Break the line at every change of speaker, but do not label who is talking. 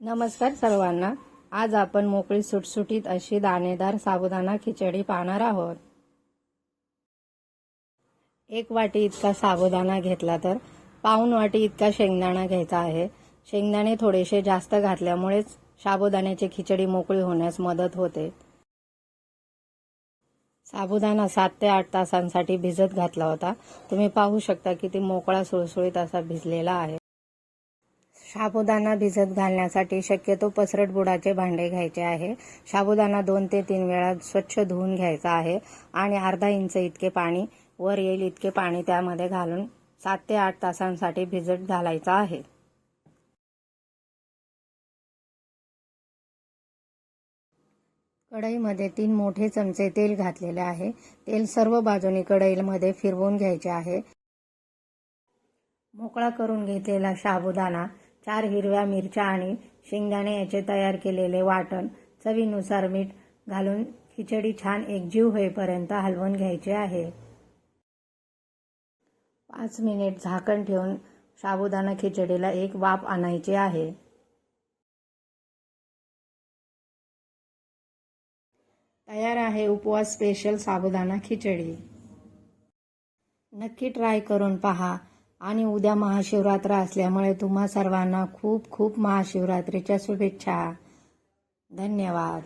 नमस्कार सर्वांना. आज आपण मोकळी सुटसुटीत अशी दाणेदार साबुदाणा खिचडी पाहणार आहोत. एक वाटी इतका साबुदाणा घेतला तर पाऊन वाटी इतका शेंगदाणा घ्यायचा आहे. शेंगदाणे थोडेसे जास्त घातल्यामुळेच साबुदाण्याची खिचडी मोकळी होण्यास मदत होते. साबुदाणा सात ते आठ तासांसाठी भिजत घातला होता. तुम्ही पाहू शकता की ती मोकळा सुळसुळीत असा भिजलेला आहे. साबुदाणा भिजत घालण्यासाठी शक्यतो पसरट बुडाचे भांडे घ्यायचे आहे. साबुदाणा दोन ते तीन वेळा स्वच्छ धुवून घ्यायचा आहे आणि अर्धा इंच इतके पाणी वर येईल इतके पाणी त्यामध्ये घालून सात ते आठ तासांसाठी भिजत घालायचा आहे. कढईमध्ये तीन मोठे चमचे तेल घातलेले आहे. तेल सर्व बाजूनी कढईमध्ये फिरवून घ्यायचे आहे. मोकळा करून घेतलेला साबुदाणा चार हिरव्या मिरच्या आणि शेंगदाणे याचे तयार केलेले वाटण चवीनुसार मीठ घालून खिचडी छान एकजीव होईपर्यंत हलवून घ्यायचे आहे. पाच मिनिट झाकण ठेवून साबुदाणा खिचडीला एक वाफ आणायची आहे. तयार आहे उपवास स्पेशल साबुदाणा खिचडी. नक्की ट्राय करून पहा. आणि उद्या महाशिवरात्र असल्यामुळे तुम्हा सर्वांना खूप खूप महाशिवरात्रीच्या शुभेच्छा. धन्यवाद.